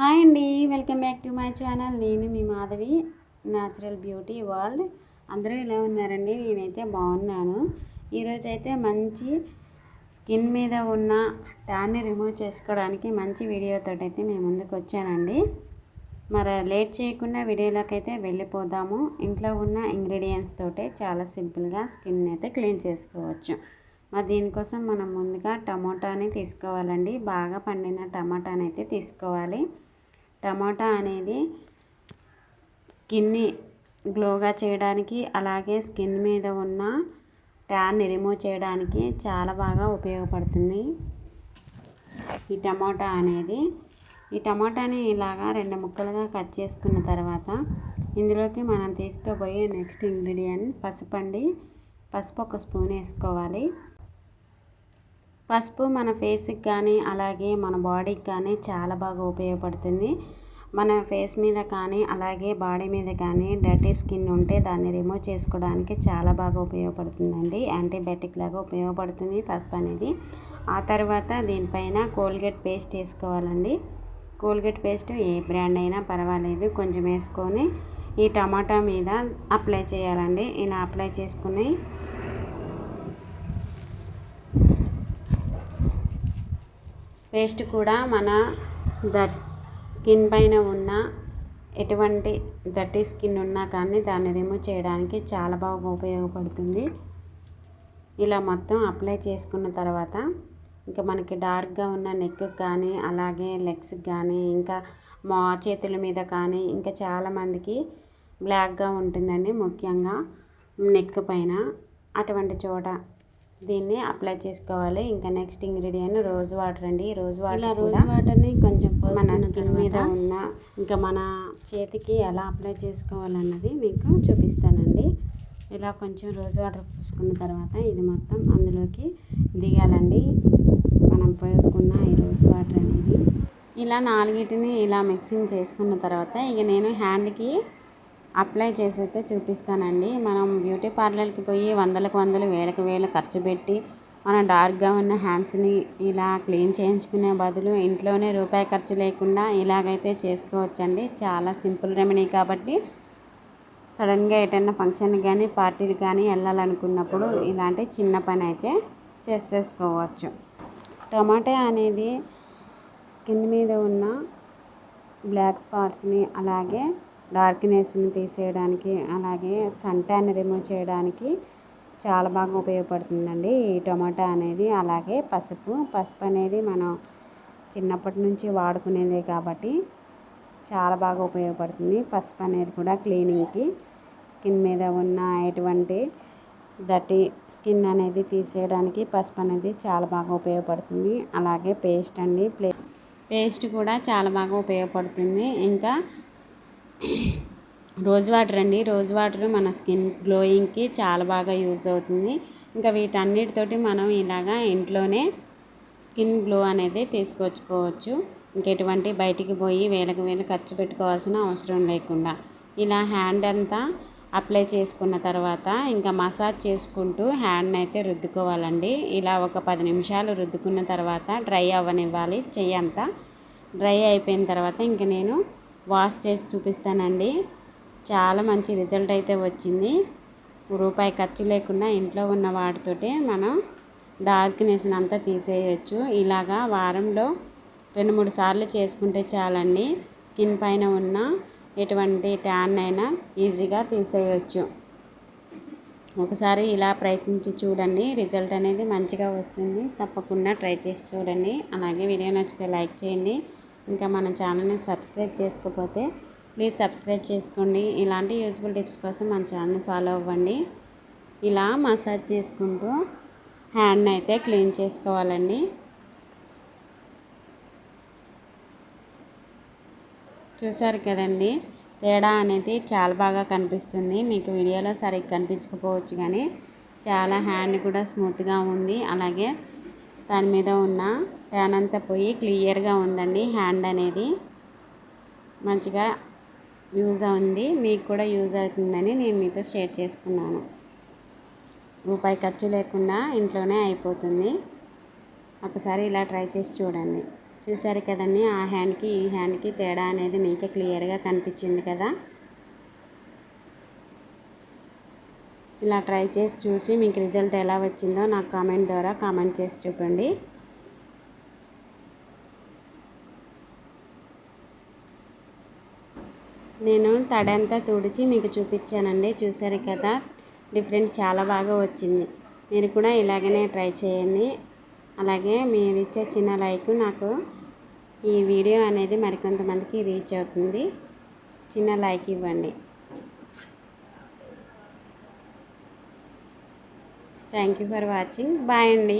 Hi అండి welcome back to my channel. నేను మీ మాధవి న్యాచురల్ బ్యూటీ వరల్డ్ అందరూ ఇలా ఉన్నారండి? నేనైతే బాగున్నాను. ఈరోజు అయితే మంచి స్కిన్ మీద ఉన్న ట్యాన్ని రిమూవ్ చేసుకోవడానికి మంచి వీడియోతో అయితే మేము ముందుకు వచ్చానండి. మరి లేట్ చేయకుండా వీడియోలోకి అయితే వెళ్ళిపోదాము. ఇంట్లో ఉన్న ఇంగ్రీడియంట్స్ తోటే చాలా సింపుల్గా స్కిన్ అయితే క్లీన్ చేసుకోవచ్చు. మరి దీనికోసం మనం ముందుగా టమోటాని తీసుకోవాలండి. బాగా పండిన టమాటాని అయితే తీసుకోవాలి. టమాటా అనేది స్కిన్ని గ్లోగా చేయడానికి అలాగే స్కిన్ మీద ఉన్న ట్యాన్ని రిమూవ్ చేయడానికి చాలా బాగా ఉపయోగపడుతుంది. ఈ టమాటా అనేది ఈ టమాటాని ఇలాగా రెండు ముక్కలుగా కట్ చేసుకున్న తర్వాత ఇందులోకి మనం తీసుకోబోయే నెక్స్ట్ ఇంగ్రీడియంట్ పసుపు అండి. పసుపు ఒక స్పూన్ వేసుకోవాలి. పసుపు మన ఫేస్కి కానీ అలాగే మన బాడీకి కానీ చాలా బాగా ఉపయోగపడుతుంది. మన ఫేస్ మీద కానీ అలాగే బాడీ మీద కానీ డర్టీ స్కిన్ ఉంటే దాన్ని రిమూవ్ చేసుకోవడానికి చాలా బాగా ఉపయోగపడుతుందండి. యాంటీబయాటిక్ లాగా ఉపయోగపడుతుంది పసుపు అనేది. ఆ తర్వాత దీనిపైన కోల్గేట్ పేస్ట్ వేసుకోవాలండి. కోల్గేట్ పేస్ట్ ఏ బ్రాండ్ అయినా పర్వాలేదు. కొంచెం వేసుకొని ఈ టమాటా మీద అప్లై చేయాలండి. ఇలా అప్లై చేసుకుని పేస్ట్ కూడా మన దట్ స్కిన్ పైన ఉన్న ఎటువంటి దట్టి స్కిన్ ఉన్నా కానీ దాన్ని రిమూవ్ చేయడానికి చాలా బాగా ఉపయోగపడుతుంది. ఇలా మొత్తం అప్లై చేసుకున్న తర్వాత ఇంకా మనకి డార్క్గా ఉన్న నెక్ కానీ అలాగే లెగ్స్ కానీ ఇంకా మా చేతుల మీద కానీ ఇంకా చాలామందికి బ్లాక్గా ఉంటుందండి ముఖ్యంగా నెక్ పైన. అటువంటి చోట దీన్ని అప్లై చేసుకోవాలి. ఇంకా నెక్స్ట్ ఇంగ్రీడియంట్ రోజ్ వాటర్ అండి. రోజ్ వాటర్ ఇలా రోజ్ వాటర్ని కొంచెం మన స్కిన్ మీద ఉన్న ఇంకా మన చేతికి ఎలా అప్లై చేసుకోవాలన్నది మీకు చూపిస్తానండి. ఇలా కొంచెం రోజ్ వాటర్ పోసుకున్న తర్వాత ఇది మొత్తం అందులోకి దిగాలండి. మనం పోసుకున్న ఈ రోజ్ వాటర్ అనేది. ఇలా నాలుగిటిని ఇలా మిక్సింగ్ చేసుకున్న తర్వాత ఇక నేను హ్యాండ్కి అప్లై చేసి అయితే చూపిస్తానండి. మనం బ్యూటీ పార్లర్కి పోయి వందలకు వందలు వేలకు వేలు ఖర్చు పెట్టి మనం డార్క్గా ఉన్న హ్యాండ్స్ని ఇలా క్లీన్ చేయించుకునే బదులు ఇంట్లోనే రూపాయి ఖర్చు లేకుండా ఇలాగైతే చేసుకోవచ్చండి. చాలా సింపుల్ రెమెడీ కాబట్టి సడన్గా ఎటన్నా ఫంక్షన్కి కానీ పార్టీకి కానీ వెళ్ళాలనుకున్నప్పుడు ఇలాంటి చిన్న పని అయితే చేసేసుకోవచ్చు. టమాటా అనేది స్కిన్ మీద ఉన్న బ్లాక్ స్పాట్స్ని అలాగే డార్క్నెస్ని తీసేయడానికి అలాగే సన్ ట్యాన్ రిమూవ్ చేయడానికి చాలా బాగా ఉపయోగపడుతుందండి ఈ టమాటా అనేది. అలాగే పసుపు పసుపు అనేది మనం చిన్నప్పటి నుంచి వాడుకునేదే కాబట్టి చాలా బాగా ఉపయోగపడుతుంది. పసుపు అనేది కూడా క్లీనింగ్కి స్కిన్ మీద ఉన్న ఎటువంటి దట్టి స్కిన్ అనేది తీసేయడానికి పసుపు అనేది చాలా బాగా ఉపయోగపడుతుంది. అలాగే పేస్ట్ అండి ప్లే పేస్ట్ కూడా చాలా బాగా ఉపయోగపడుతుంది. ఇంకా రోజ్ వాటర్ అండి. రోజ్ వాటర్ మన స్కిన్ గ్లోయింగ్కి చాలా బాగా యూజ్ అవుతుంది. ఇంకా వీటన్నిటితోటి మనం ఇలాగా ఇంట్లోనే స్కిన్ గ్లో అనేది తీసుకొచ్చుకోవచ్చు. ఇంకెటువంటి బయటికి పోయి వేలకు వేలు ఖర్చు పెట్టుకోవాల్సిన అవసరం లేకుండా. ఇలా హ్యాండ్ అంతా అప్లై చేసుకున్న తర్వాత ఇంకా మసాజ్ చేసుకుంటూ హ్యాండ్ని అయితే రుద్దుకోవాలండి. ఇలా ఒక పది నిమిషాలు రుద్దుకున్న తర్వాత డ్రై అవ్వనివ్వాలి. చెయ్యి అంతా డ్రై అయిపోయిన తర్వాత ఇంక నేను వాష్ చేసి చూపిస్తానండి. చాలా మంచి రిజల్ట్ అయితే వచ్చింది. రూపాయి ఖర్చు లేకుండా ఇంట్లో ఉన్న వాటితోటే మనం డార్క్నెస్ని అంతా తీసేయచ్చు. ఇలాగా వారంలో రెండు మూడు సార్లు చేసుకుంటే చాలండి. స్కిన్ పైన ఉన్న ఎటువంటి ట్యాన్ అయినా ఈజీగా తీసేయచ్చు. ఒకసారి ఇలా ప్రయత్నించి చూడండి. రిజల్ట్ అనేది మంచిగా వస్తుంది. తప్పకుండా ట్రై చేసి చూడండి. అలాగే వీడియో నచ్చితే లైక్ చేయండి. ఇంకా మన ఛానల్ని సబ్స్క్రైబ్ చేసుకోకపోతే ప్లీజ్ సబ్స్క్రైబ్ చేసుకోండి. ఇలాంటి యూజ్ఫుల్ టిప్స్ కోసం మన ఛానల్ని ఫాలో అవ్వండి. ఇలా మసాజ్ చేసుకుంటూ హ్యాండ్ని అయితే క్లీన్ చేసుకోవాలండి. చూసారు కదండి తేడా అనేది చాలా బాగా కనిపిస్తుంది. మీకు వీడియోలో సరిగ్గా కనిపించకపోవచ్చు కానీ చాలా హ్యాండ్ కూడా స్మూత్గా ఉంది. అలాగే దాని మీద ఉన్న ట్యాన్ అంతా పోయి క్లియర్గా ఉందండి హ్యాండ్ అనేది. మంచిగా యూజ్ ఉంది మీకు కూడా యూజ్ అవుతుందని నేను మీతో షేర్ చేసుకున్నాను. రూపాయి ఖర్చు లేకుండా ఇంట్లోనే అయిపోతుంది. ఒకసారి ఇలా ట్రై చేసి చూడండి. చూసారు కదండి ఆ హ్యాండ్కి ఈ హ్యాండ్కి తేడా అనేది మీకే క్లియర్గా కనిపించింది కదా. ఇలా ట్రై చేసి చూసి మీకు రిజల్ట్ ఎలా వచ్చిందో నాకు కామెంట్ ద్వారా కామెంట్ చేసి చూపండి. నేను తడంతా తుడిచి మీకు చూపించానండి. చూసారు కదా? డిఫరెంట్ చాలా బాగా వచ్చింది. మీరు కూడా ఇలాగనే ట్రై చేయండి. అలాగే మీరు ఇచ్చే చిన్న లైక్ నాకు ఈ వీడియో అనేది మరికొంతమందికి రీచ్ అవుతుంది. చిన్న లైక్ ఇవ్వండి. Thank you for watching. Bye అండి.